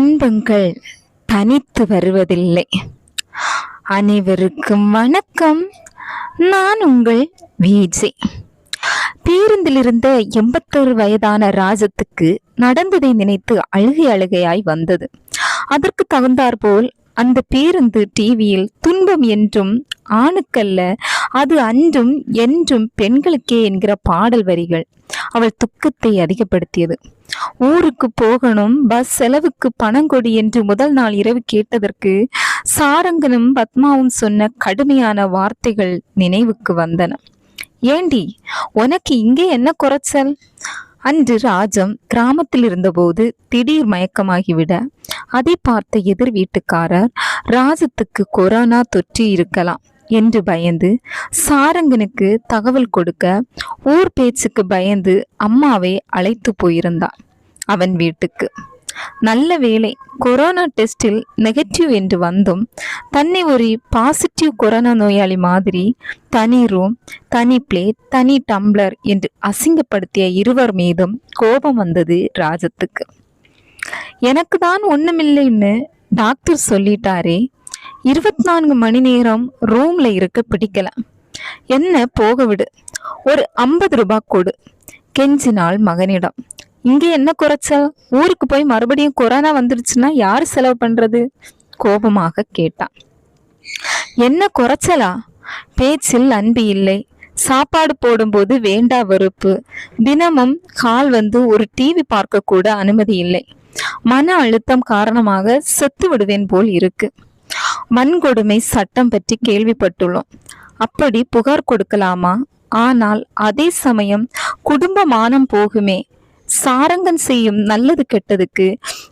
துன்பங்கள் தனித்து வருவதில்லை. அனைவருக்கும் வணக்கம். நான் உங்கள் விஜய் பேருந்தில் இருந்த எண்பத்தொரு வயதான ராஜத்துக்கு நடந்ததை நினைத்து அழுகை அழுகையாய் வந்தது. அதற்கு தகுந்தாற்போல் அந்த பேருந்து டிவியில் துன்பம் என்றும் ஆணுக்கல்ல அது அன்றும் என்றும் பெண்களுக்கே என்கிற பாடல் வரிகள் அவள் துக்கத்தை அதிகப்படுத்தியது. ஊருக்கு போகணும் பஸ் செலவுக்கு பணம் கொடி என்று முதல் நாள் இரவு கேட்டதற்கு சாரங்கனும் பத்மாவும் சொன்ன கடுமையான வார்த்தைகள் நினைவுக்கு வந்தன. ஏண்டி உனக்கு இங்கே என்ன குறைச்சல்? அன்று ராஜம் கிராமத்தில் இருந்தபோது திடீர் மயக்கமாகிவிட அதை பார்த்த எதிர் வீட்டுக்காரர் ராஜத்துக்கு கொரோனா தொற்றி இருக்கலாம். என்று பயந்து சாரங்கனுக்கு தகவல் கொடுக்க ஊர் பேச்சுக்கு பயந்து அம்மாவை அழைத்து போயிருந்தான் அவன் வீட்டுக்கு. நல்ல வேளை கொரோனா டெஸ்டில் நெகட்டிவ் என்று வந்தும் தன்னை ஒரு பாசிட்டிவ் கொரோனா நோயாளி மாதிரி தனி ரூம் தனி பிளேட் தனி டம்ளர் என்று அசிங்கப்படுத்திய இருவர் மீதும் கோபம் வந்தது ராஜத்துக்கு. எனக்கு தான் ஒன்றுமில்லைன்னு டாக்டர் சொல்லிட்டாரே இருபத்தி நான்கு மணி நேரம் ரூம்ல இருக்க பிடிக்கல. என்ன போக விடு. ஒரு ஐம்பது ரூபாய் கொடு. கெஞ்சினாள் மகனிடம். இங்கே என்ன குறைச்சல்? ஊருக்கு போய் மறுபடியும் கொரோனா வந்துருச்சுன்னா யார் செலவு பண்றது? கோபமாக கேட்டான் என்ன குறைச்சலா? பேச்சில் அன்பு இல்லை. சாப்பாடு போடும்போது வேண்டா வெறுப்பு. தினமும் கால் வந்து ஒரு டிவி பார்க்க கூட அனுமதி இல்லை. மன அழுத்தம் காரணமாக செத்து விடுவேன் போல் இருக்கு. வன்கொடுமை சட்டம் பற்றி கேள்விப்பட்டுள்ளோம். அப்படி புகார் கொடுக்கலாமா? ஆனால் அதே சமயம் குடும்ப மானம் போகுமே. சாரங்கன் செய்யும் நல்லது கெட்டதுக்கு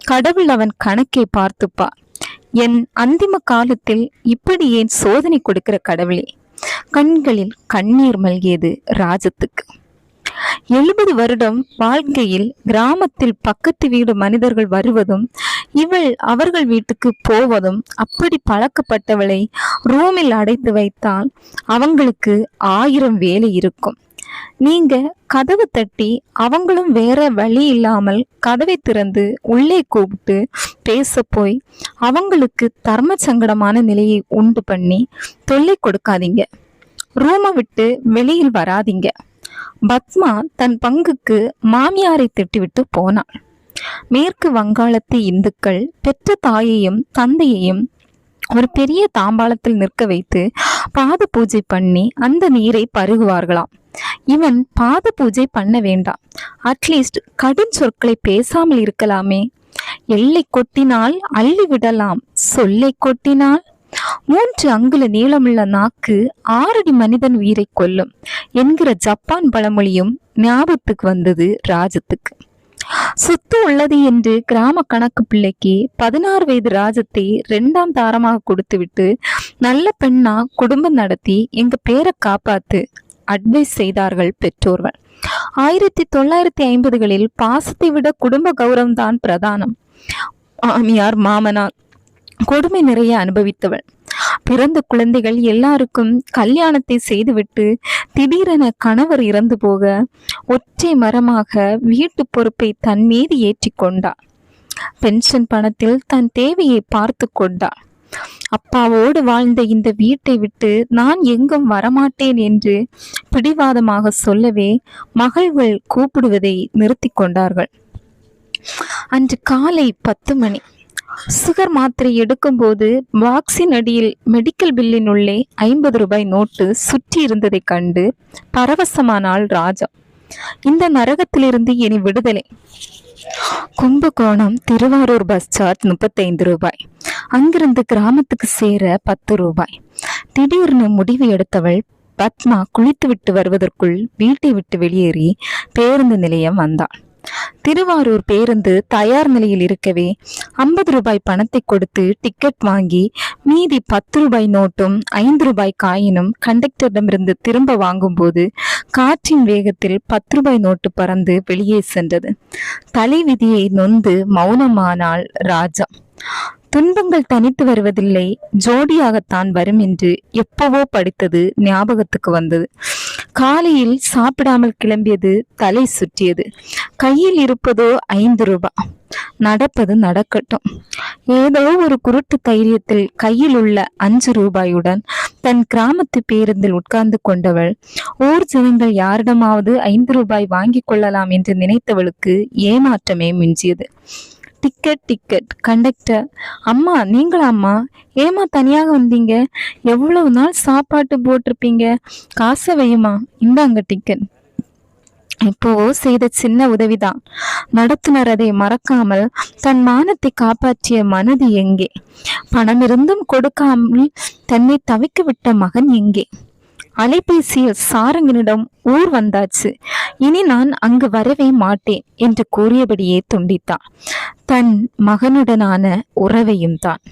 கடவுள் அவன் கணக்கை பார்த்துப்பா என் அந்திம காலத்தில் இப்படி ஏன் சோதனை கொடுக்கிற கடவுளே? கண்களில் கண்ணீர் மல்கியது ராஜத்துக்கு. எழுபது வருடம் வாழ்க்கையில் கிராமத்தில் பக்கத்து வீடு மனிதர்கள் வருவதும் இவள் அவர்கள் வீட்டுக்கு போவதும் அப்படி பழக்கப்பட்டவளை ரூமில் அடைத்து வைத்தால் அவங்களுக்கு ஆயிரம் வேலை இருக்கும். நீங்க கதவு தட்டி அவங்களும் வேற வழி இல்லாமல் கதவை திறந்து உள்ளே கூப்பிட்டு பேச போய் அவங்களுக்கு தர்ம சங்கடமான நிலையை உண்டு பண்ணி தொல்லை கொடுக்காதீங்க. ரூமை விட்டு வெளியில் வராதீங்க. பத்மா தன் பங்குக்கு மாமியாரை திட்டிவிட்டு போனாள் மேற்கு வங்காளத்து இந்துக்கள் பெற்ற தாயையும் தந்தையையும் ஒரு பெரிய தாம்பாளத்தில் நிற்க வைத்து பாத பூஜை பண்ணி அந்த நீரை பருகுவார்களாம். இவன் பாத பூஜை பண்ண வேண்டாம். அட்லீஸ்ட் கடும் சொற்களை பேசாமல் இருக்கலாமே. எல்லை கொட்டினால் அள்ளி விடலாம் சொல்லை கொட்டினால் மூன்று அங்குல நீளமுள்ள நாக்கு ஆறடி மனிதன் உயிரை கொல்லும் என்கிற ஜப்பான் பழமொழியும் ஞாபகத்துக்கு வந்தது ராஜத்துக்கு சொத்து உள்ளது என்று கிராம கணக்கு பிள்ளைக்கு பதினாறு வயது ராஜத்தை ரெண்டாம் தாரமாக கொடுத்துவிட்டு நல்ல பெண்ணா குடும்பம் நடத்தி எங்க பேரை காப்பாத்து அட்வைஸ் செய்தார்கள் பெற்றோர்கள் ஆயிரத்தி தொள்ளாயிரத்தி ஐம்பதுகளில் பாசத்தை விட குடும்ப கௌரவம் தான் பிரதானம் மாமியார் மாமனார் கொடுமை நிறைய அனுபவித்தவள். பிறந்த குழந்தைகள் எல்லாருக்கும் கல்யாணத்தை செய்துவிட்டு திடீரென கணவர் இறந்து போக ஒற்றை மரமாக வீட்டு பொறுப்பை தன் மீது ஏற்றிக்கொண்டாள் பென்ஷன் பணத்தில் தன் தேவையை பார்த்து கொண்டாள். அப்பாவோடு வாழ்ந்த இந்த வீட்டை விட்டு நான் எங்கும் வரமாட்டேன் என்று பிடிவாதமாக சொல்லவே மகள்கள் கூப்பிடுவதை நிறுத்தி கொண்டார்கள். அன்று காலை பத்து மணி. சுகர் மாத்திரை எடுக்கும்போது பாக்ஸின் அடியில் மெடிக்கல் பில்லின் உள்ளே ஐம்பது ரூபாய் நோட்டு சுற்றி இருந்ததை கண்டு பரவசமானாள் ராஜா. இந்த நரகத்திலிருந்து இனி விடுதலை. கும்பகோணம் திருவாரூர் பஸ் சார்ஜ் முப்பத்தைந்து ரூபாய். அங்கிருந்து கிராமத்துக்கு சேர பத்து ரூபாய். திடீர்னு முடிவு எடுத்தவள் பத்மா குளித்துவிட்டு வருவதற்குள் வீட்டை விட்டு வெளியேறி பேருந்து நிலையம் வந்தாள். திருவாரூர் பேருந்து தயார் நிலையில் இருக்கவே ஐம்பது ரூபாய் பணத்தை கொடுத்து டிக்கெட் வாங்கி மீதி பத்து ரூபாய் நோட்டும் ஐந்து ரூபாய் காயினும் கண்டக்டரிடமிருந்து திரும்ப வாங்கும்போது காற்றின் வேகத்தில் பத்து ரூபாய் நோட்டு பறந்து வெளியே சென்றது. தலைவிதியை நொந்து மௌனமானாள் ராஜா. துன்பங்கள் தனித்து வருவதில்லை ஜோடியாகத்தான் வரும் என்று எப்பவோ படித்தது ஞாபகத்துக்கு வந்தது. காலையில் சாப்பிடாமல் கிளம்பியது தலை சுற்றியது. கையில் இருப்பதோ ஐந்து ரூபாய் நடப்பது நடக்கட்டும். ஏதோ ஒரு குருட்டு தைரியத்தில் கையில் உள்ள அஞ்சு ரூபாயுடன் தன் கிராமத்து பேருந்தில் உட்கார்ந்து கொண்டவள் ஊர் ஜனங்கள் யாரிடமாவது ஐந்து ரூபாய் வாங்கிக் கொள்ளலாம் என்று நினைத்தவளுக்கு ஏமாற்றமே மிஞ்சியது. டிக்கெட் டிக்கெட் கண்டக்டர் அம்மா நீங்களா அம்மா ஏமா தனியாக வந்தீங்க? எவ்வளவு நாள் சாப்பாட்டு போட்டிருப்பீங்க? காசை வையுமா? இந்தாங்க டிக்கெட் இப்போ செய்த சின்ன உதவிதான். நடத்துனர் அதை மறக்காமல் தன் மானத்தை காப்பாற்றிய மனது எங்கே? பணம் இருந்தும் கொடுக்காமல் தன்னை தவிக்க விட்ட மகன் எங்கே? அலைபேசியில் சாரங்கனிடம் ஊர் வந்தாச்சு. இனி நான் அங்கு வரவே மாட்டேன் என்று கூறியபடியே துண்டித்தான். தன் மகனுடனான உறவையும் தான்.